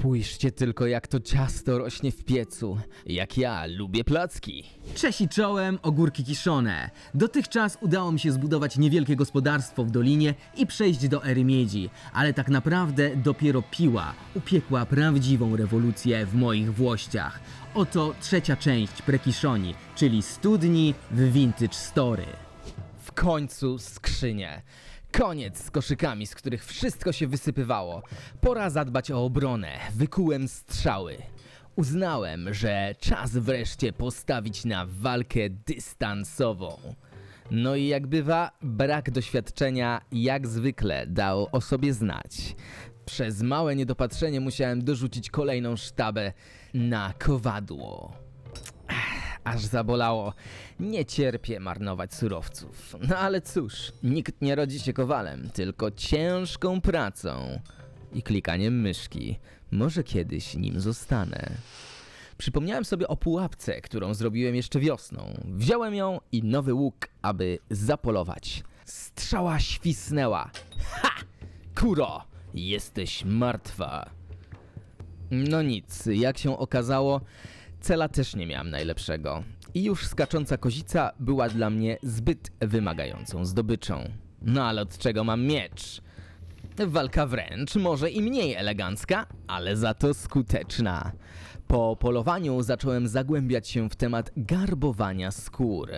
Spójrzcie tylko, jak to ciasto rośnie w piecu. Jak ja lubię placki. Cześć i czołem, ogórki kiszone. Dotychczas udało mi się zbudować niewielkie gospodarstwo w dolinie i przejść do ery miedzi, ale tak naprawdę dopiero piła upiekła prawdziwą rewolucję w moich włościach. Oto trzecia część Prekiszoni, czyli studni w Vintage Story. W końcu skrzynie. Koniec z koszykami, z których wszystko się wysypywało. Pora zadbać o obronę. Wykułem strzały. Uznałem, że czas wreszcie postawić na walkę dystansową. No i jak bywa, brak doświadczenia jak zwykle dał o sobie znać. Przez małe niedopatrzenie musiałem dorzucić kolejną sztabę na kowadło. Aż zabolało. Nie cierpię marnować surowców. No ale cóż, nikt nie rodzi się kowalem, tylko ciężką pracą i klikaniem myszki. Może kiedyś nim zostanę. Przypomniałem sobie o pułapce, którą zrobiłem jeszcze wiosną. Wziąłem ją i nowy łuk, aby zapolować. Strzała świsnęła. Ha! Kuro, jesteś martwa. No nic, jak się okazało, cela też nie miałem najlepszego. I już skacząca kozica była dla mnie zbyt wymagającą zdobyczą. No ale od czego mam miecz? Walka wręcz, może i mniej elegancka, ale za to skuteczna. Po polowaniu zacząłem zagłębiać się w temat garbowania skór.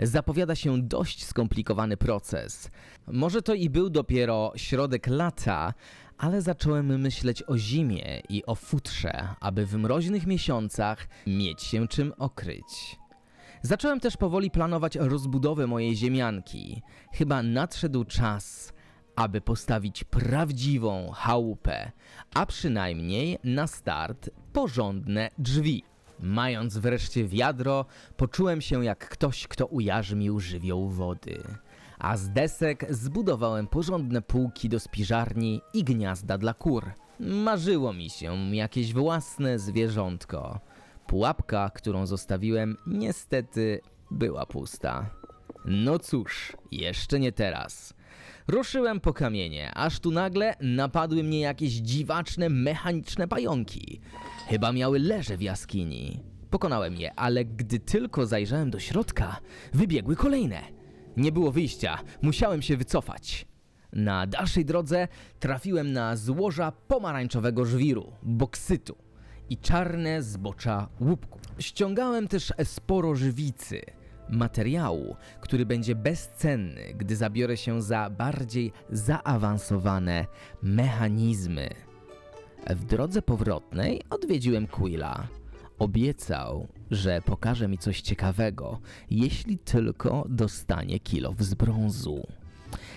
Zapowiada się dość skomplikowany proces. Może to i był dopiero środek lata, ale zacząłem myśleć o zimie i o futrze, aby w mroźnych miesiącach mieć się czym okryć. Zacząłem też powoli planować rozbudowę mojej ziemianki. Chyba nadszedł czas, aby postawić prawdziwą chałupę, a przynajmniej na start porządne drzwi. Mając wreszcie wiadro, poczułem się jak ktoś, kto ujarzmił żywioł wody. A z desek zbudowałem porządne półki do spiżarni i gniazda dla kur. Marzyło mi się jakieś własne zwierzątko. Pułapka, którą zostawiłem, niestety była pusta. No cóż, jeszcze nie teraz. Ruszyłem po kamienie, aż tu nagle napadły mnie jakieś dziwaczne, mechaniczne pająki. Chyba miały leże w jaskini. Pokonałem je, ale gdy tylko zajrzałem do środka, wybiegły kolejne. Nie było wyjścia, musiałem się wycofać. Na dalszej drodze trafiłem na złoża pomarańczowego żwiru, boksytu i czarne zbocza łupku. Ściągałem też sporo żywicy, materiału, który będzie bezcenny, gdy zabiorę się za bardziej zaawansowane mechanizmy. W drodze powrotnej odwiedziłem Quilla. Obiecał, że pokaże mi coś ciekawego, jeśli tylko dostanie kilo z brązu.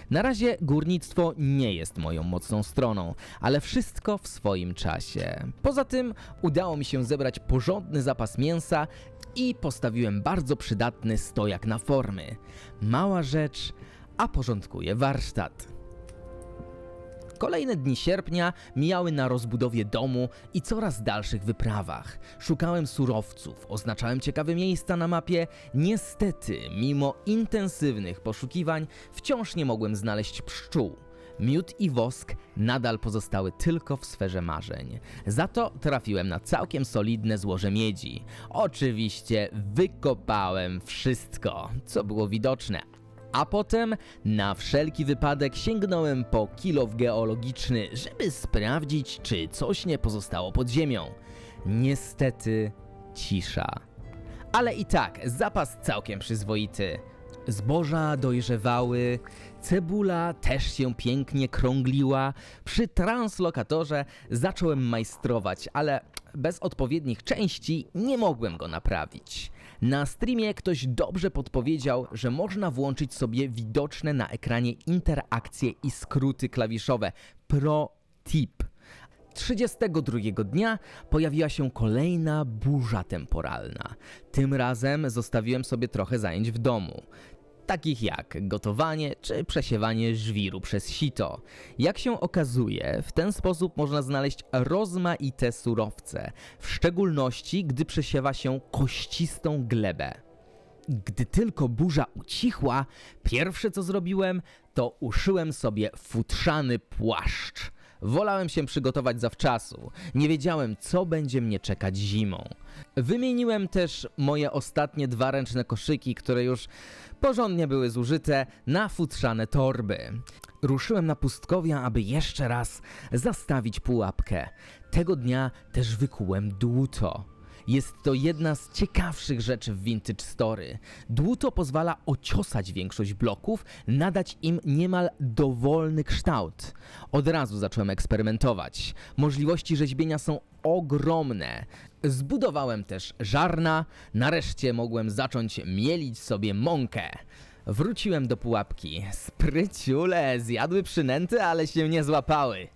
Na razie górnictwo nie jest moją mocną stroną, ale wszystko w swoim czasie. Poza tym udało mi się zebrać porządny zapas mięsa i postawiłem bardzo przydatny stojak na formy. Mała rzecz, a porządkuje warsztat. Kolejne dni sierpnia mijały na rozbudowie domu i coraz dalszych wyprawach. Szukałem surowców, oznaczałem ciekawe miejsca na mapie. Niestety, mimo intensywnych poszukiwań, wciąż nie mogłem znaleźć pszczół. Miód i wosk nadal pozostały tylko w sferze marzeń. Za to trafiłem na całkiem solidne złoże miedzi. Oczywiście wykopałem wszystko, co było widoczne, a potem na wszelki wypadek sięgnąłem po kilow geologiczny, żeby sprawdzić, czy coś nie pozostało pod ziemią. Niestety cisza. Ale i tak, zapas całkiem przyzwoity. Zboża dojrzewały, cebula też się pięknie krągliła. Przy translokatorze zacząłem majstrować, ale bez odpowiednich części nie mogłem go naprawić. Na streamie ktoś dobrze podpowiedział, że można włączyć sobie widoczne na ekranie interakcje i skróty klawiszowe. Pro tip. 32 dnia pojawiła się kolejna burza temporalna. Tym razem zostawiłem sobie trochę zajęć w domu. Takich jak gotowanie czy przesiewanie żwiru przez sito. Jak się okazuje, w ten sposób można znaleźć rozmaite surowce, w szczególności gdy przesiewa się kościstą glebę. Gdy tylko burza ucichła, pierwsze co zrobiłem, to uszyłem sobie futrzany płaszcz. Wolałem się przygotować zawczasu. Nie wiedziałem, co będzie mnie czekać zimą. Wymieniłem też moje ostatnie dwa ręczne koszyki, które już porządnie były zużyte, na futrzane torby. Ruszyłem na pustkowia, aby jeszcze raz zastawić pułapkę. Tego dnia też wykułem dłuto. Jest to jedna z ciekawszych rzeczy w Vintage Story. Dłuto pozwala ociosać większość bloków, nadać im niemal dowolny kształt. Od razu zacząłem eksperymentować. Możliwości rzeźbienia są ogromne. Zbudowałem też żarna, nareszcie mogłem zacząć mielić sobie mąkę. Wróciłem do pułapki. Spryciule, zjadły przynęty, ale się nie złapały.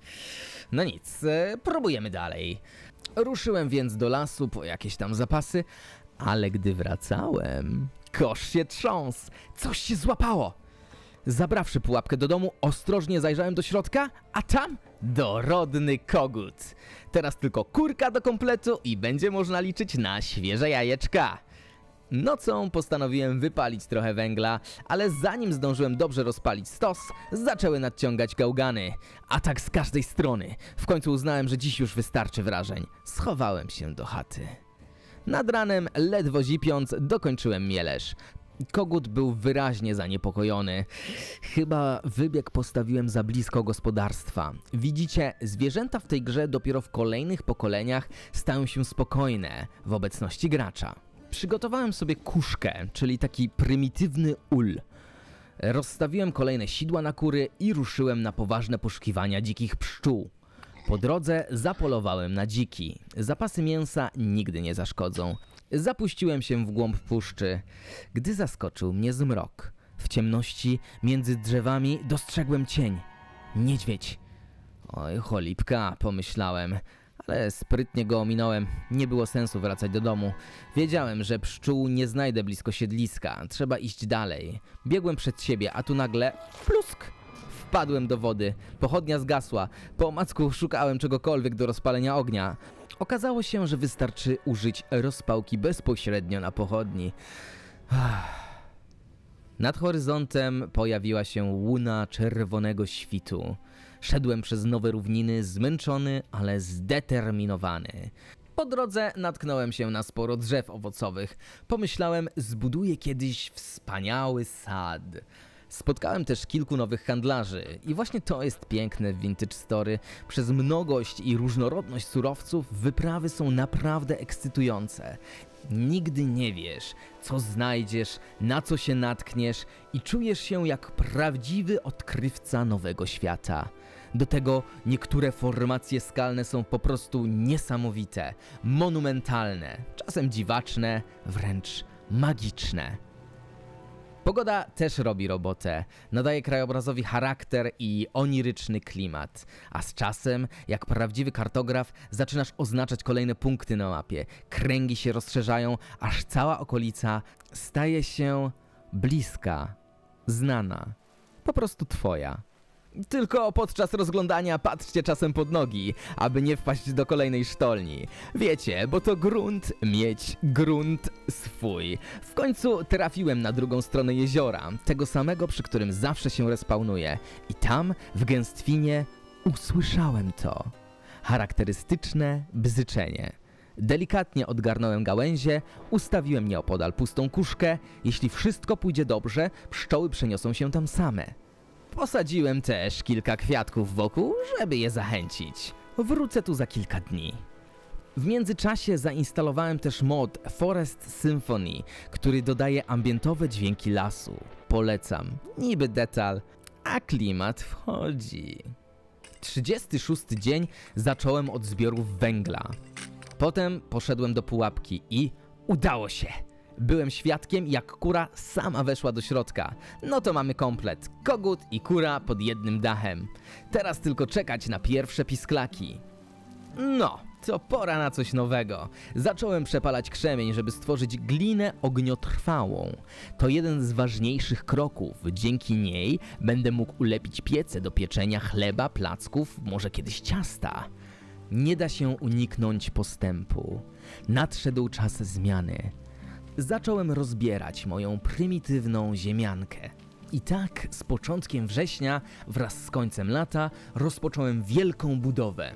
No nic, e, próbujemy dalej. Ruszyłem więc do lasu po jakieś tam zapasy, ale gdy wracałem, kosz się trząsł, coś się złapało. Zabrawszy pułapkę do domu, ostrożnie zajrzałem do środka, a tam dorodny kogut. Teraz tylko kurka do kompletu i będzie można liczyć na świeże jajeczka. Nocą postanowiłem wypalić trochę węgla, ale zanim zdążyłem dobrze rozpalić stos, zaczęły nadciągać gałgany. Atak z każdej strony. W końcu uznałem, że dziś już wystarczy wrażeń. Schowałem się do chaty. Nad ranem, ledwo zipiąc, dokończyłem mielesz. Kogut był wyraźnie zaniepokojony. Chyba wybieg postawiłem za blisko gospodarstwa. Widzicie, zwierzęta w tej grze dopiero w kolejnych pokoleniach stają się spokojne w obecności gracza. Przygotowałem sobie kuszkę, czyli taki prymitywny ul. Rozstawiłem kolejne sidła na kury i ruszyłem na poważne poszukiwania dzikich pszczół. Po drodze zapolowałem na dziki. Zapasy mięsa nigdy nie zaszkodzą. Zapuściłem się w głąb puszczy, gdy zaskoczył mnie zmrok. W ciemności między drzewami dostrzegłem cień. Niedźwiedź. Oj, cholipka, pomyślałem, ale sprytnie go ominąłem. Nie było sensu wracać do domu. Wiedziałem, że pszczół nie znajdę blisko siedliska. Trzeba iść dalej. Biegłem przed siebie, a tu nagle plusk! Wpadłem do wody. Pochodnia zgasła. Po omacku szukałem czegokolwiek do rozpalenia ognia. Okazało się, że wystarczy użyć rozpałki bezpośrednio na pochodni. Nad horyzontem pojawiła się łuna czerwonego świtu. Szedłem przez nowe równiny, zmęczony, ale zdeterminowany. Po drodze natknąłem się na sporo drzew owocowych. Pomyślałem, zbuduję kiedyś wspaniały sad. Spotkałem też kilku nowych handlarzy i właśnie to jest piękne w Vintage Story. Przez mnogość i różnorodność surowców wyprawy są naprawdę ekscytujące. Nigdy nie wiesz, co znajdziesz, na co się natkniesz i czujesz się jak prawdziwy odkrywca nowego świata. Do tego niektóre formacje skalne są po prostu niesamowite, monumentalne, czasem dziwaczne, wręcz magiczne. Pogoda też robi robotę, nadaje krajobrazowi charakter i oniryczny klimat, a z czasem, jak prawdziwy kartograf, zaczynasz oznaczać kolejne punkty na mapie. Kręgi się rozszerzają, aż cała okolica staje się bliska, znana, po prostu twoja. Tylko podczas rozglądania patrzcie czasem pod nogi, aby nie wpaść do kolejnej sztolni. Wiecie, bo to grunt mieć grunt swój. W końcu trafiłem na drugą stronę jeziora, tego samego, przy którym zawsze się respawnuję. I tam, w gęstwinie, usłyszałem to. Charakterystyczne bzyczenie. Delikatnie odgarnąłem gałęzie, ustawiłem nieopodal pustą kuszkę. Jeśli wszystko pójdzie dobrze, pszczoły przeniosą się tam same. Posadziłem też kilka kwiatków wokół, żeby je zachęcić. Wrócę tu za kilka dni. W międzyczasie zainstalowałem też mod Forest Symphony, który dodaje ambientowe dźwięki lasu. Polecam. Niby detal, a klimat wchodzi. 36 dzień zacząłem od zbiorów węgla. Potem poszedłem do pułapki i udało się. Byłem świadkiem, jak kura sama weszła do środka. No to mamy komplet. Kogut i kura pod jednym dachem. Teraz tylko czekać na pierwsze pisklaki. No, to pora na coś nowego. Zacząłem przepalać krzemień, żeby stworzyć glinę ogniotrwałą. To jeden z ważniejszych kroków. Dzięki niej będę mógł ulepić piece do pieczenia chleba, placków, może kiedyś ciasta. Nie da się uniknąć postępu. Nadszedł czas zmiany. Zacząłem rozbierać moją prymitywną ziemiankę. I tak z początkiem września wraz z końcem lata rozpocząłem wielką budowę.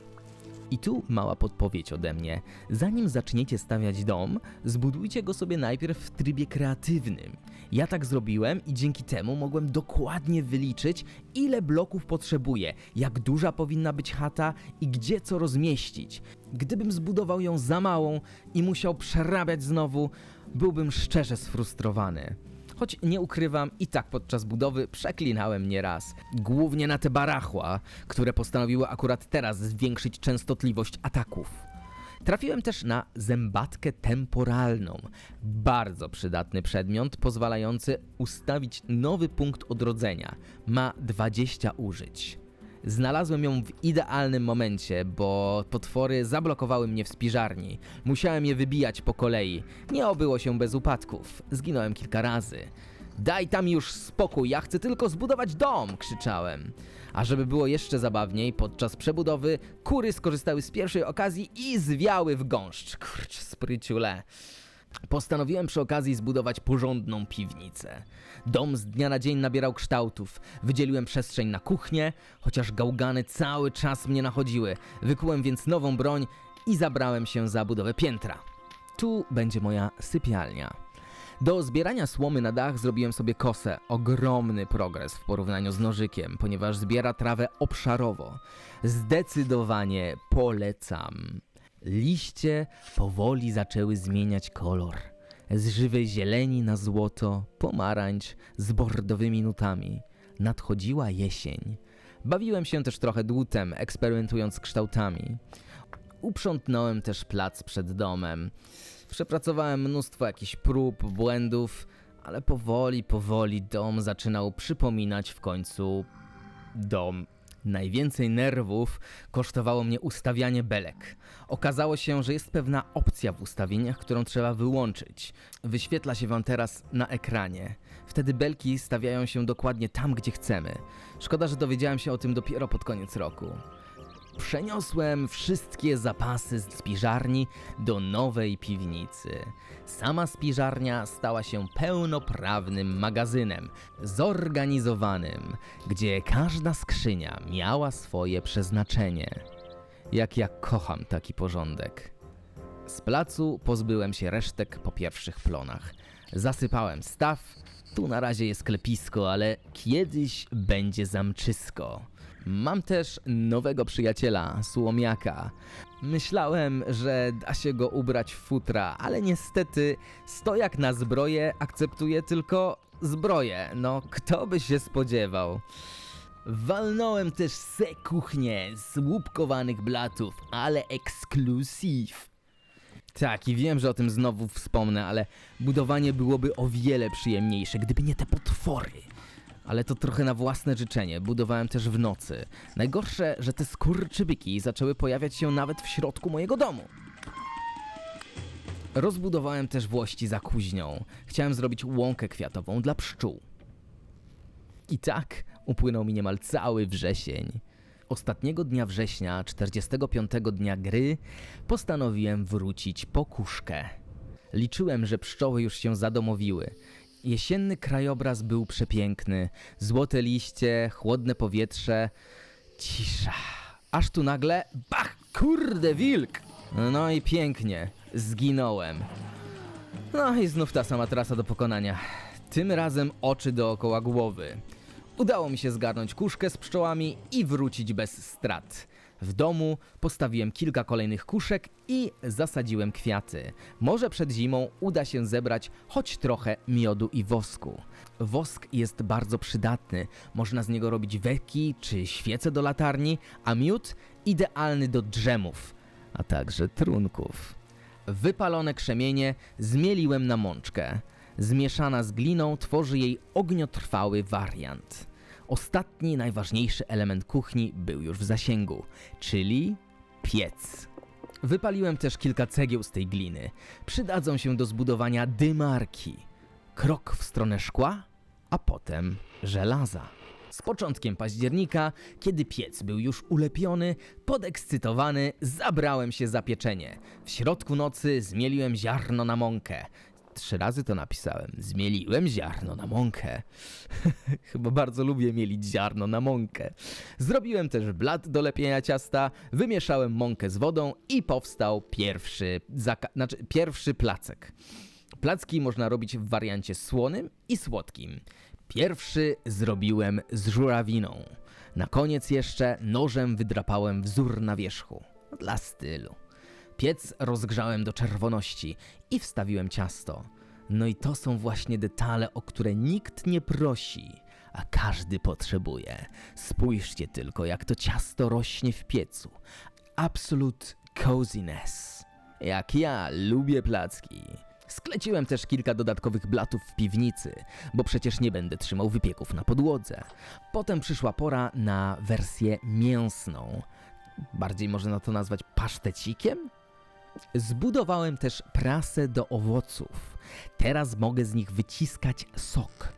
I tu mała podpowiedź ode mnie. Zanim zaczniecie stawiać dom, zbudujcie go sobie najpierw w trybie kreatywnym. Ja tak zrobiłem i dzięki temu mogłem dokładnie wyliczyć, ile bloków potrzebuję, jak duża powinna być chata i gdzie co rozmieścić. Gdybym zbudował ją za małą i musiał przerabiać znowu, byłbym szczerze sfrustrowany. Choć nie ukrywam, i tak podczas budowy przeklinałem nieraz. Głównie na te barachła, które postanowiły akurat teraz zwiększyć częstotliwość ataków. Trafiłem też na zębatkę temporalną. Bardzo przydatny przedmiot, pozwalający ustawić nowy punkt odrodzenia. Ma 20 użyć. Znalazłem ją w idealnym momencie, bo potwory zablokowały mnie w spiżarni. Musiałem je wybijać po kolei. Nie obyło się bez upadków. Zginąłem kilka razy. Daj tam już spokój, ja chcę tylko zbudować dom! krzyczałem. A żeby było jeszcze zabawniej, podczas przebudowy kury skorzystały z pierwszej okazji i zwiały w gąszcz. Kurczę, spryciule. Postanowiłem przy okazji zbudować porządną piwnicę. Dom z dnia na dzień nabierał kształtów. Wydzieliłem przestrzeń na kuchnię, chociaż gałgany cały czas mnie nachodziły. Wykułem więc nową broń i zabrałem się za budowę piętra. Tu będzie moja sypialnia. Do zbierania słomy na dach zrobiłem sobie kosę. Ogromny progres w porównaniu z nożykiem, ponieważ zbiera trawę obszarowo. Zdecydowanie polecam. Liście powoli zaczęły zmieniać kolor. Z żywej zieleni na złoto, pomarańcz z bordowymi nutami. Nadchodziła jesień. Bawiłem się też trochę dłutem, eksperymentując z kształtami. Uprzątnąłem też plac przed domem. Przepracowałem mnóstwo jakichś prób, błędów, ale powoli, powoli dom zaczynał przypominać w końcu dom. Najwięcej nerwów kosztowało mnie ustawianie belek. Okazało się, że jest pewna opcja w ustawieniach, którą trzeba wyłączyć. Wyświetla się wam teraz na ekranie. Wtedy belki stawiają się dokładnie tam, gdzie chcemy. Szkoda, że dowiedziałem się o tym dopiero pod koniec roku. Przeniosłem wszystkie zapasy z spiżarni do nowej piwnicy. Sama spiżarnia stała się pełnoprawnym magazynem, zorganizowanym, gdzie każda skrzynia miała swoje przeznaczenie. Jak ja kocham taki porządek. Z placu pozbyłem się resztek po pierwszych plonach. Zasypałem staw, tu na razie jest klepisko, ale kiedyś będzie zamczysko. Mam też nowego przyjaciela, Słomiaka. Myślałem, że da się go ubrać w futra, ale niestety stojak na zbroję akceptuje tylko zbroję. No, kto by się spodziewał? Walnąłem też se kuchnię z łupkowanych blatów, ale ekskluzyw. Tak, i wiem, że o tym znowu wspomnę, ale budowanie byłoby o wiele przyjemniejsze, gdyby nie te potwory. Ale to trochę na własne życzenie. Budowałem też w nocy. Najgorsze, że te skurczybyki zaczęły pojawiać się nawet w środku mojego domu. Rozbudowałem też włości za kuźnią. Chciałem zrobić łąkę kwiatową dla pszczół. I tak upłynął mi niemal cały wrzesień. Ostatniego dnia września, 45 dnia gry, postanowiłem wrócić po kuszkę. Liczyłem, że pszczoły już się zadomowiły. Jesienny krajobraz był przepiękny. Złote liście, chłodne powietrze, cisza. Aż tu nagle, bach, kurde wilk! No i pięknie, zginąłem. No i znów ta sama trasa do pokonania. Tym razem oczy dookoła głowy. Udało mi się zgarnąć kuszkę z pszczołami i wrócić bez strat. W domu postawiłem kilka kolejnych kuszek i zasadziłem kwiaty. Może przed zimą uda się zebrać choć trochę miodu i wosku. Wosk jest bardzo przydatny. Można z niego robić weki czy świece do latarni, a miód idealny do drzemów, a także trunków. Wypalone krzemienie zmieliłem na mączkę. Zmieszana z gliną tworzy jej ogniotrwały wariant. Ostatni, najważniejszy element kuchni był już w zasięgu, czyli piec. Wypaliłem też kilka cegieł z tej gliny. Przydadzą się do zbudowania dymarki. Krok w stronę szkła, a potem żelaza. Z początkiem października, kiedy piec był już ulepiony, podekscytowany, zabrałem się za pieczenie. W środku nocy zmieliłem ziarno na mąkę. Trzy razy to napisałem. Zmieliłem ziarno na mąkę. Chyba bardzo lubię mielić ziarno na mąkę. Zrobiłem też blat do lepienia ciasta, wymieszałem mąkę z wodą i powstał pierwszy, znaczy pierwszy placek. Placki można robić w wariancie słonym i słodkim. Pierwszy zrobiłem z żurawiną. Na koniec jeszcze nożem wydrapałem wzór na wierzchu. Dla stylu. Piec rozgrzałem do czerwoności i wstawiłem ciasto. No i to są właśnie detale, o które nikt nie prosi, a każdy potrzebuje. Spójrzcie tylko, jak to ciasto rośnie w piecu. Absolute coziness. Jak ja lubię placki. Skleciłem też kilka dodatkowych blatów w piwnicy, bo przecież nie będę trzymał wypieków na podłodze. Potem przyszła pora na wersję mięsną. Bardziej można to nazwać pasztecikiem? Zbudowałem też prasę do owoców. Teraz mogę z nich wyciskać sok.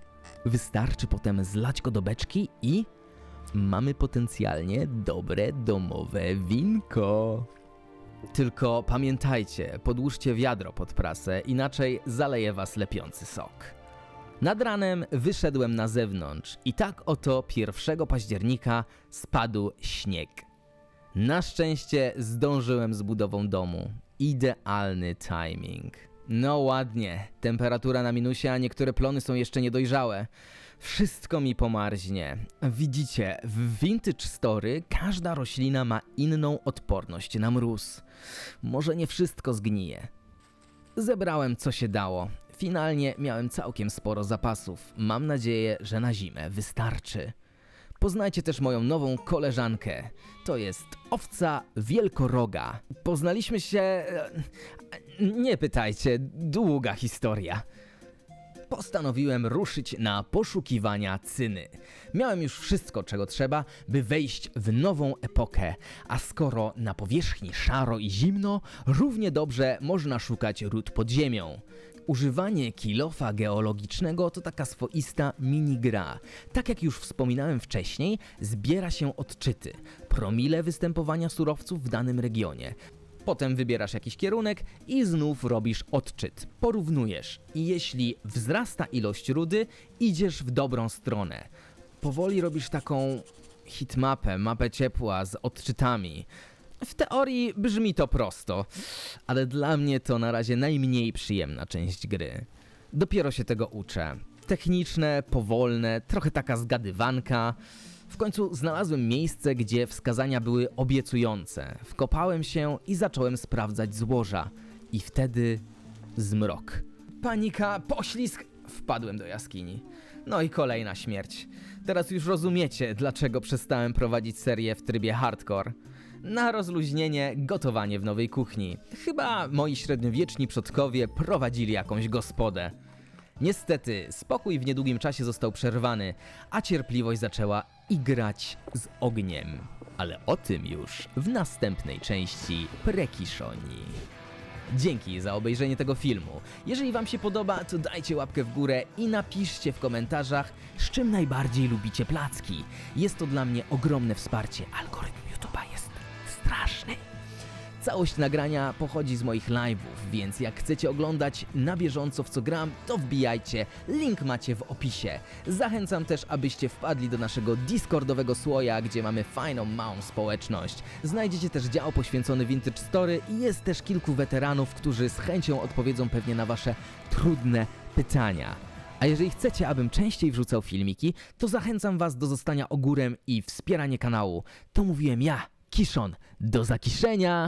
Wystarczy potem zlać go do beczki i mamy potencjalnie dobre domowe winko. Tylko pamiętajcie, podłóżcie wiadro pod prasę, inaczej zaleje was lepiący sok. Nad ranem wyszedłem na zewnątrz i tak oto 1 października spadł śnieg. Na szczęście zdążyłem z budową domu. Idealny timing. No ładnie, temperatura na minusie, a niektóre plony są jeszcze niedojrzałe. Wszystko mi pomarznie. Widzicie, w Vintage Story każda roślina ma inną odporność na mróz. Może nie wszystko zgnije. Zebrałem co się dało. Finalnie miałem całkiem sporo zapasów. Mam nadzieję, że na zimę wystarczy. Poznajcie też moją nową koleżankę. To jest owca wielkoroga. Poznaliśmy się. e, Nie pytajcie, długa historia. Postanowiłem ruszyć na poszukiwania cyny. Miałem już wszystko, czego trzeba, by wejść w nową epokę, a skoro na powierzchni szaro i zimno, równie dobrze można szukać ród pod ziemią. Używanie kilofa geologicznego to taka swoista minigra. Tak jak już wspominałem wcześniej, zbiera się odczyty, promile występowania surowców w danym regionie. Potem wybierasz jakiś kierunek i znów robisz odczyt. Porównujesz i jeśli wzrasta ilość rudy, idziesz w dobrą stronę. Powoli robisz taką hitmapę, mapę ciepła z odczytami. W teorii brzmi to prosto, ale dla mnie to na razie najmniej przyjemna część gry. Dopiero się tego uczę. Techniczne, powolne, trochę taka zgadywanka. W końcu znalazłem miejsce, gdzie wskazania były obiecujące. Wkopałem się i zacząłem sprawdzać złoża. I wtedy zmrok. Panika, poślizg. Wpadłem do jaskini. No i kolejna śmierć. Teraz już rozumiecie, dlaczego przestałem prowadzić serię w trybie hardcore. Na rozluźnienie gotowanie w nowej kuchni. Chyba moi średniowieczni przodkowie prowadzili jakąś gospodę. Niestety, spokój w niedługim czasie został przerwany, a cierpliwość zaczęła igrać z ogniem. Ale o tym już w następnej części Prekiszoni. Dzięki za obejrzenie tego filmu. Jeżeli Wam się podoba, to dajcie łapkę w górę i napiszcie w komentarzach, z czym najbardziej lubicie placki. Jest to dla mnie ogromne wsparcie. Algorytm YouTube'a jest straszny. Całość nagrania pochodzi z moich live'ów, więc jak chcecie oglądać na bieżąco w co gram, to wbijajcie, link macie w opisie. Zachęcam też, abyście wpadli do naszego Discordowego słoja, gdzie mamy fajną, małą społeczność. Znajdziecie też dział poświęcony Vintage Story i jest też kilku weteranów, którzy z chęcią odpowiedzą pewnie na wasze trudne pytania. A jeżeli chcecie, abym częściej wrzucał filmiki, to zachęcam was do zostania ogórem i wspierania kanału. To mówiłem ja, Kiszon. Do zakiszenia!